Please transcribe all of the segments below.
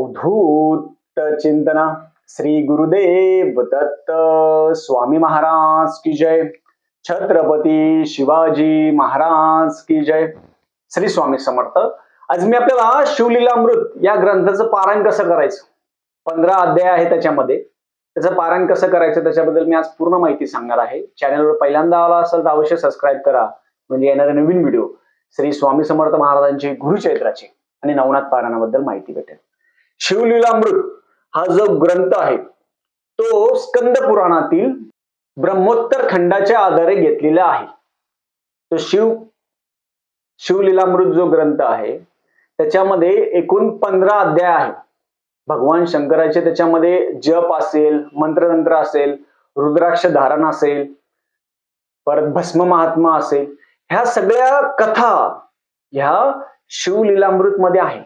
अवधूत चिंतना श्री गुरुदेव दत्त स्वामी महाराज की जय। छत्रपती शिवाजी महाराज की जय। श्री स्वामी समर्थ। आज मी आपल्याला शिवलीलामृत या ग्रंथाचं पारायण कसं करायचं? पंधरा अध्याय आहे त्याच्यामध्ये. त्याचं पारायण कसं करायचं? त्याच्याबद्दल मी आज पूर्ण माहिती सांगणार आहे. चॅनलवर पहिल्यांदा आला असेल तर अवश्य सबस्क्राईब करा. म्हणजे येणारे नवीन व्हिडिओ श्री स्वामी समर्थ महाराजांची गुरुचैत्राचे आणि नवनाथ पारायणाबद्दल माहिती भेटेल. शिवलीलामृत हा जो ग्रंथ आहे तो स्कंद पुराणातील ब्रह्मोत्तर खंडाच्या आधारे घेतलेला आहे. तो शिव शिवलीलामृत जो ग्रंथ आहे त्याच्यामध्ये एकूण पंधरा अध्याय आहे भगवान शंकराचे त्याच्यामध्ये जप असेल मंत्रतंत्र असेल रुद्राक्ष धारण असेल परत भस्म महात्मा असेल ह्या सगळ्या कथा ह्या शिवलीलामृत मध्ये आहे.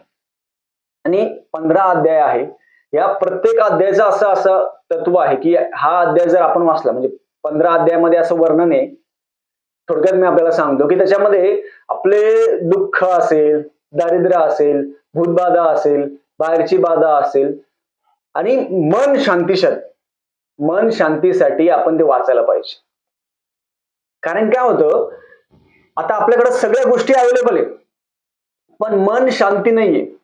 आणि पंधरा अध्याय आहे. या प्रत्येक अध्यायाचं असं असं तत्व आहे की हा अध्याय जर आपण वाचला म्हणजे पंधरा अध्यायामध्ये असं वर्णन आहे थोडक्यात मी आपल्याला सांगतो की त्याच्यामध्ये आपले दुःख असेल दारिद्र्य असेल भूतबाधा असेल बाहेरची बाधा असेल आणि मन शांतीसाठी मन शांतीसाठी आपण ते वाचायला पाहिजे. कारण काय होतं आता आपल्याकडे सगळ्या गोष्टी अवेलेबल आहे पण मन शांती नाहीये.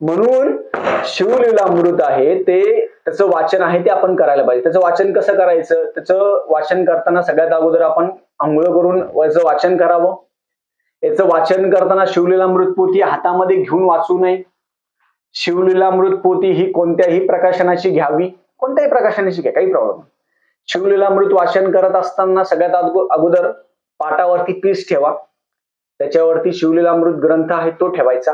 म्हणून शिवलीलामृत आहे ते त्याचं वाचन आहे ते आपण करायला पाहिजे. त्याचं वाचन कसं करायचं? त्याचं वाचन करताना सगळ्यात अगोदर आपण आंघोळ करून याचं वाचन करावं. याचं वाचन करताना शिवलीलामृत पोथी हातामध्ये घेऊन वाचू नये. शिवलीलामृत पोथी ही कोणत्याही प्रकाशनाची घ्यावी. कोणत्याही प्रकाशनाची घ्या काही प्रॉब्लेम शिवलीलामृत वाचन करत असताना सगळ्यात अगोदर पाटावरती पीस ठेवा. त्याच्यावरती शिवलीलामृत ग्रंथ आहे तो ठेवायचा.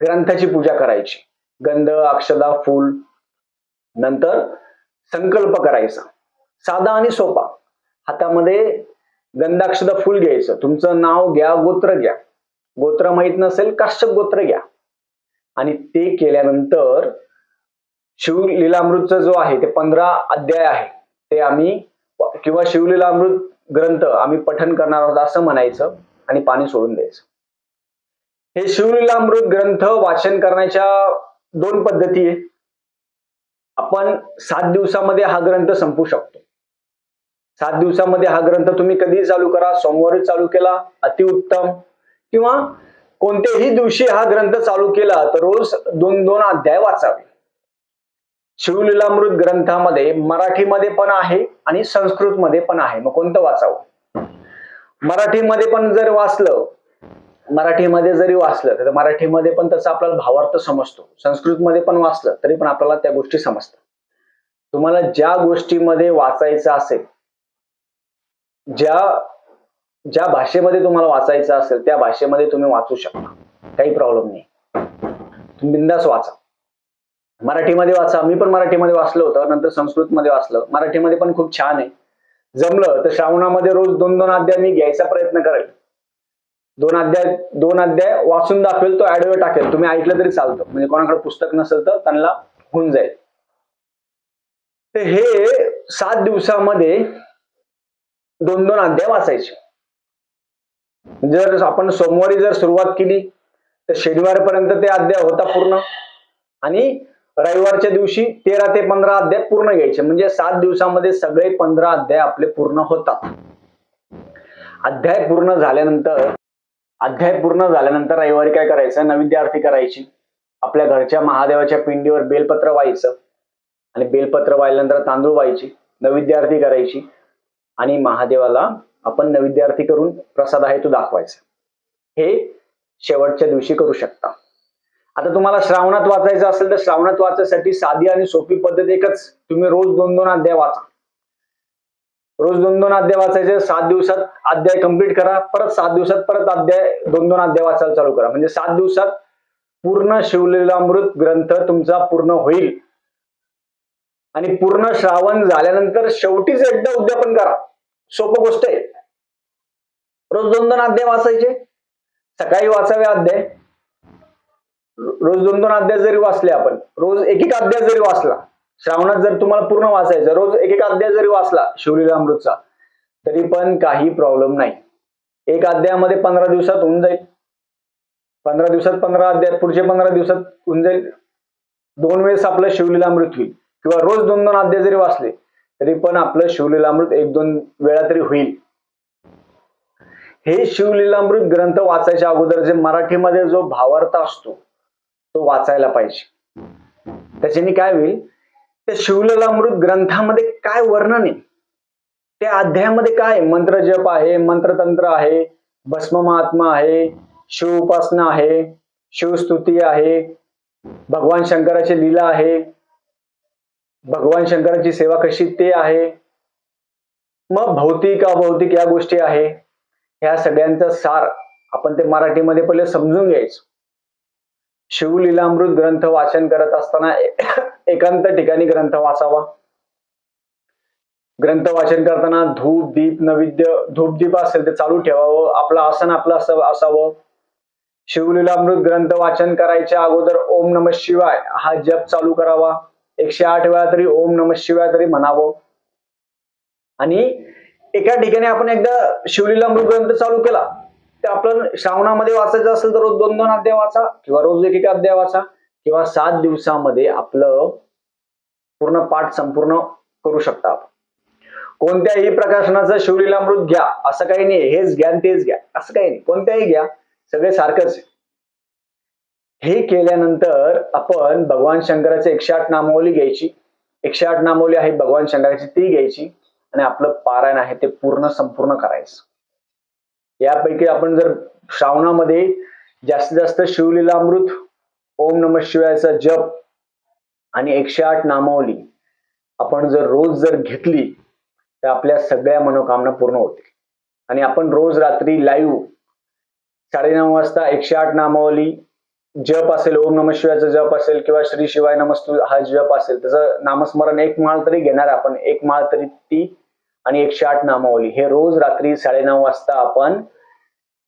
ग्रंथाची पूजा करायची. गंध अक्षदा फूल नंतर संकल्प करायचा. साधा आणि सोपा. हातामध्ये गंधाक्षदा फुल घ्यायचं. तुमचं नाव घ्या गोत्र घ्या. गोत्र माहीत नसेल काश्यप गोत्र घ्या. आणि ते केल्यानंतर शिवलीलामृतचा जो आहे ते पंधरा अध्याय आहे. ते आम्ही किंवा शिवलीलामृत ग्रंथ आम्ही पठन करणार आहोत असं म्हणायचं आणि पाणी सोडून द्यायचं. हे शिवलीलामृत ग्रंथ वाचन करण्याच्या दोन पद्धती आहे. आपण सात दिवसामध्ये हा ग्रंथ संपू शकतो. सात दिवसामध्ये हा ग्रंथ तुम्ही कधी चालू करा सोमवारी चालू केला अतिउत्तम किंवा कोणत्याही दिवशी हा ग्रंथ चालू केला तर रोज दोन दोन अध्याय वाचावे. शिवलीलामृत ग्रंथामध्ये मराठीमध्ये पण आहे आणि संस्कृतमध्ये पण आहे. मग कोणतं वाचावं? मराठीमध्ये पण जर वाचलं मराठीमध्ये जरी वाचलं तर मराठीमध्ये पण त्याचा आपल्याला भावार्थ समजतो. संस्कृतमध्ये पण वाचलं तरी पण आपल्याला त्या गोष्टी समजतात. तुम्हाला ज्या गोष्टीमध्ये वाचायचं असेल ज्या ज्या भाषेमध्ये तुम्हाला वाचायचं असेल त्या भाषेमध्ये तुम्ही वाचू शकता. काही प्रॉब्लेम नाही. तुम्ही बिंदास वाचा. मराठीमध्ये वाचा. मी पण मराठीमध्ये वाचलं होतं नंतर संस्कृतमध्ये वाचलं. मराठीमध्ये पण खूप छान आहे. जमलं तर श्रावणामध्ये रोज दोन दोन अध्याय मी घ्यायचा प्रयत्न करेल. दोन अध्याय दोन अध्याय वाचून दाखवेल तो ऍडवे टाकेल. तुम्ही ऐकलं तरी चालतं. म्हणजे कोणाकडे पुस्तक नसेल तर त्यांना होऊन जाईल. तर हे सात दिवसामध्ये दोन दोन अध्याय वाचायचे. जर आपण सोमवारी जर सुरुवात केली तर शनिवारपर्यंत ते अध्याय होता पूर्ण. आणि रविवारच्या दिवशी तेरा ते पंधरा अध्याय पूर्ण घ्यायचे. म्हणजे सात दिवसामध्ये सगळे पंधरा अध्याय आपले पूर्ण होतात. अध्याय पूर्ण झाल्यानंतर अध्याय पूर्ण झाल्यानंतर रविवारी काय करायचं? नैवेद्य आरती करायची. आपल्या घरच्या महादेवाच्या पिंडीवर बेलपत्र व्हायचं. आणि बेलपत्र वाहिल्यानंतर तांदूळ व्हायची. नवीद्य आरती करायची. आणि महादेवाला आपण नवीद्य आरती करून प्रसाद आहे तो दाखवायचा. हे शेवटच्या दिवशी करू शकता. आता तुम्हाला श्रावणात वाचायचं असेल तर श्रावणात वाचायसाठी साधी आणि सोपी पद्धत एकच. तुम्ही रोज दोन दोन अध्याय वाचा. रोज दोन दोन अध्याय वाचायचे सात दिवसात अध्याय कंप्लीट करा परत सात दिवसात परत अध्याय दोन दोन अध्याय वाचायला चालू करा. म्हणजे सात दिवसात पूर्ण शिवलीलामृत ग्रंथ तुमचा पूर्ण होईल. आणि पूर्ण श्रावण झाल्यानंतर शेवटीच एकदा उद्यापन करा. सोपं गोष्ट आहे. रोज दोन दोन अध्याय वाचायचे. सकाळी वाचावे अध्याय. रोज दोन दोन अध्याय जरी वाचले आपण रोज एक एक अध्याय जरी वाचला श्रावणात जर तुम्हाला पूर्ण वाचायचं रोज एक एक अध्याय जरी वाचला शिवलीला अमृतचा तरी पण काही प्रॉब्लेम नाही. एक अध्यायामध्ये पंधरा दिवसात होऊन जाईल. पंधरा दिवसात पंधरा अध्याय पुढचे पंधरा दिवसात होऊन जाईल. दोन वेळेस आपलं शिवलीला अमृत होईल. किंवा रोज दोन दोन अध्याय जरी वाचले तरी पण आपलं शिवलीला अमृत एक दोन वेळा तरी होईल. हे शिवलीलामृत ग्रंथ वाचायच्या अगोदर जे मराठीमध्ये जो भावार्थ असतो तो वाचायला पाहिजे. त्याच्याने काय होईल? त्या शिवललामृत ग्रंथामध्ये काय वर्णन आहे? त्या अध्यायामध्ये काय मंत्र जप आहे मंत्रतंत्र आहे भस्म महात्मा आहे शिव उपासना आहे शिवस्तुती आहे भगवान शंकराची लीला आहे भगवान शंकराची सेवा कशी ते आहे मग भौतिक अभौतिक या गोष्टी आहे. ह्या सगळ्यांचा सार आपण ते मराठीमध्ये पहिले समजून घ्यायचं. शिवलीलामृत ग्रंथ वाचन करत असताना एकांत ठिकाणी ग्रंथ वाचावा. ग्रंथ वाचन करताना धूप दीप नैवेद्य धूप दीप असेल ते चालू ठेवावं. आपलं आसन आपलं असं असावं. शिवलीलामृत ग्रंथ वाचन करायच्या अगोदर ओम नम शिवाय हा जप चालू करावा. एकशे आठ वेळा तरी ओम नम शिवाय तरी म्हणावं. आणि एका ठिकाणी आपण एकदा शिवलीलामृत ग्रंथ चालू केला. ते आपण श्रावणामध्ये वाचायचं असेल तर रोज दोन दोन अध्याय वाचा किंवा रोज एक एक अध्याय वाचा किंवा सात दिवसामध्ये आपलं पूर्ण पाठ संपूर्ण करू शकता आपण. कोणत्याही प्रकाशनाचं शिवलीलामृत घ्या असं काही नाही हेच घ्या तेच घ्या असं काही नाही कोणत्याही घ्या सगळे सारखंच आहे. हे केल्यानंतर आपण भगवान शंकराचे एकशे आठ नामावली घ्यायची. एकशे आठ नामावली आहे भगवान शंकराची ती घ्यायची आणि आपलं पारायण आहे ते पूर्ण संपूर्ण करायचं. यापैकी आपण जर श्रावणामध्ये जास्तीत जास्त शिवलीलामृत ओम नम शिवायचा जप आणि एकशे आठ नामावली आपण जर रोज जर घेतली तर आपल्या सगळ्या मनोकामना पूर्ण होतील. आणि आपण रोज रात्री लाईव्ह साडेनऊ वाजता एकशे आठ नामावली जप असेल ओम नम शिवायचा जप असेल किंवा श्री शिवाय नमस्तू हा जप असेल त्याचं नामस्मरण एक माळ तरी घेणार आपण एक माळ तरी ती आणि एकशे आठ नामावली. हे रोज रात्री साडेनऊ वाजता आपण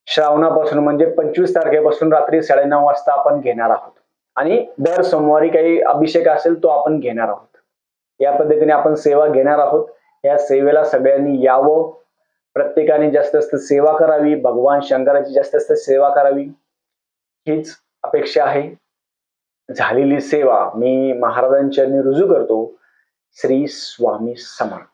श्रावणापासून म्हणजे पंचवीस तारखेपासून रात्री साडेनऊ वाजता आपण घेणार आहोत. आणि दर सोमवारी काही अभिषेक असेल तो आपण घेणार आहोत. या पद्धतीने आपण सेवा घेणार आहोत. या सेवेला सगळ्यांनी यावं. प्रत्येकाने जास्त जास्त सेवा करावी. भगवान शंकराची जास्त जास्त सेवा करावी. हीच अपेक्षा आहे. झालेली सेवा मी महाराजांच्या रुजू करतो. श्री स्वामी समर्थ.